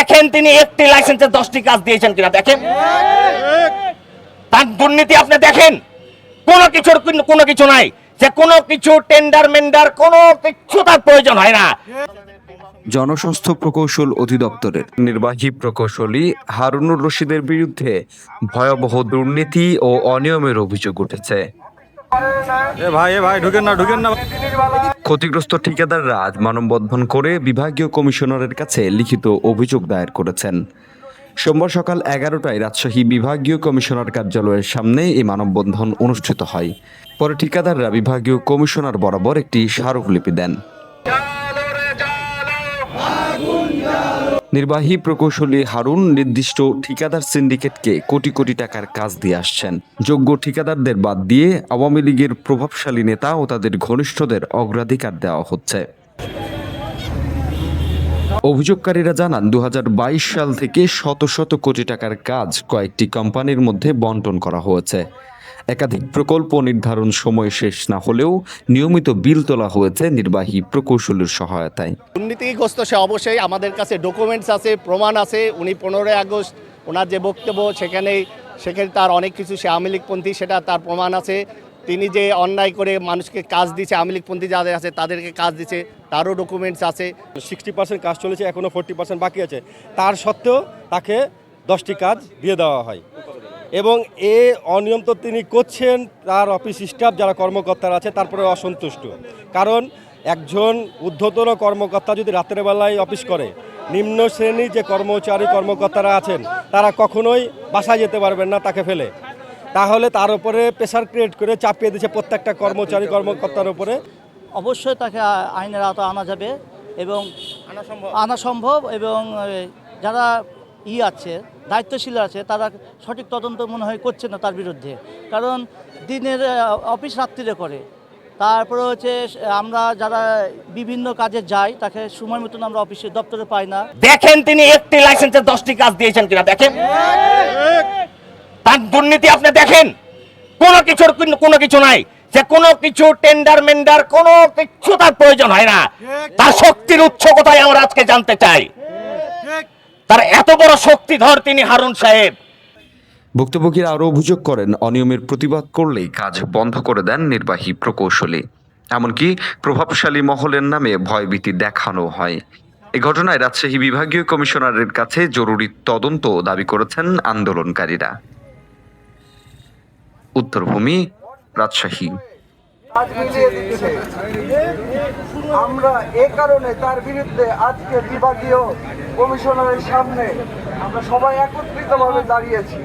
দেখেন তিনি একটি লাইসেন্সে দশটি কাজ দিয়েছেন কিনা দেখেন। তার দুর্নীতি আপনি দেখেন। কোনো কিছুর কোনো কিছু নাই। যে কোনো কিছু টেন্ডার মেন্ডার কোনো কিছু তার প্রয়োজন হয় না। জনস্বাস্থ্য প্রকৌশল অধিদপ্তরের নির্বাহী প্রকৌশলী হারুনুর রশিদের বিরুদ্ধে ভয়াবহ দুর্নীতি ও অনিয়মের অভিযোগ উঠেছে। এ ভাই এ ভাই ঢুকেন না ঢুকেন না। ক্ষতিগ্রস্ত ঠিকাদাররা আজ মানববন্ধন করে বিভাগীয় কমিশনারের কাছে লিখিত অভিযোগ দায়ের করেছেন। সোমবার সকাল এগারোটায় রাজশাহী বিভাগীয় কমিশনার কার্যালয়ের সামনে এই মানববন্ধন অনুষ্ঠিত হয়। পরে ঠিকাদাররা বিভাগীয় কমিশনার বরাবর একটি স্মারকলিপি দেন। নির্বাহী প্রকৌশলী হারুন নির্দিষ্ট ঠিকাদার সিন্ডিকেটকে কোটি কোটি টাকার কাজ দিয়ে আসছেন। যোগ্য ঠিকাদারদের বাদ দিয়ে আওয়ামী লীগের প্রভাবশালী নেতা ও তাদের ঘনিষ্ঠদের অগ্রাধিকার দেওয়া হচ্ছে। অভিযোগকারীরা জানান দু হাজার বাইশ সাল থেকে শত শত কোটি টাকার কাজ কয়েকটি কোম্পানির মধ্যে বন্টন করা হয়েছে। একাধিক প্রকল্প নির্ধারণ সময় শেষ না হলেও নিয়মিত বিল তোলা হয়েছে নির্বাহী প্রকৌশলীর সহায়তায়। দুর্নীতিগ্রস্ত সে অবশ্যই আমাদের কাছে ডকুমেন্টস আছে প্রমাণ আছে। উনি পনেরোই আগস্ট ওনার যে বক্তব্য সেখানেই সেখানে তার অনেক কিছু সে আওয়ামী লীগপন্থী সেটা তার প্রমাণ আছে। তিনি যে অন্যায় করে মানুষকে কাজ দিচ্ছে আওয়ামী লীগপন্থী যাদের আছে তাদেরকে কাজ দিচ্ছে তারও ডকুমেন্টস আছে। সিক্সটি পার্সেন্ট কাজ চলেছে এখনও ফোর্টি পার্সেন্ট বাকি আছে। তার সত্ত্বেও তাকে দশটি কাজ দিয়ে দেওয়া হয়। এবং এ অনিয়ম তো তিনি করছেন তার অফিস স্টাফ যারা কর্মকর্তারা আছে তারপরে অসন্তুষ্ট। কারণ একজন ঊর্ধ্বতন কর্মকর্তা যদি রাতের বেলায় অফিস করে নিম্ন শ্রেণির যে কর্মচারী কর্মকর্তারা আছেন তারা কখনোই বাসায় যেতে পারবেন না তাকে ফেলে। তাহলে তার উপরে প্রেশার ক্রিয়েট করে চাপিয়ে দিচ্ছে প্রত্যেকটা কর্মচারী কর্মকর্তার উপরে। অবশ্যই তাকে আইনের আওতা আনা যাবে এবং আনা সম্ভব। এবং যারা ই আছে দায়িত্বশীল আছে, তারা সঠিক তদন্ত মনে হয় করছে না তার বিরুদ্ধে। কারণ দিনের অফিস রাত্রিরে করে। তারপরে হচ্ছে, আমরা যারা বিভিন্ন কাজে যাই, তাকে সময় মতন আমরা অফিসে, দপ্তরে পাই না। দেখেন তিনি একটি লাইসেন্সের দশটি কাজ দিয়েছেন কিনা, দেখেন। তার দুর্নীতি আপনি দেখেন। কোনো কিছুর কোনো কিছু নাই। যে কোনো কিছু টেন্ডার মেন্ডার কোনো কিছু তার প্রয়োজন হয় না। তার শক্তির উৎস কোথায় আমরা আজকে জানতে চাই। তার এত বড় শক্তিধর তিনি হারুন সাহেব। ভুক্তভোগীরা আরও অভিযোগ করেন, অনিয়মের প্রতিবাদ করলেই কাজ বন্ধ করে দেন নির্বাহী প্রকৌশলী। এমনকি প্রভাবশালী মহলের নামে ভয়ভীতি দেখানো হয়। এ ঘটনায় রাজশাহী বিভাগীয় কমিশনারের কাছে জরুরি তদন্ত দাবি করেছেন আন্দোলনকারীরা। উত্তরভূমি, রাজশাহী। মিলিয়ে দিচ্ছে। আমরা এ কারণে তার বিরুদ্ধে আজকে বিভাগীয় কমিশনারের সামনে আমরা সবাই একত্রিতভাবে দাঁড়িয়েছি।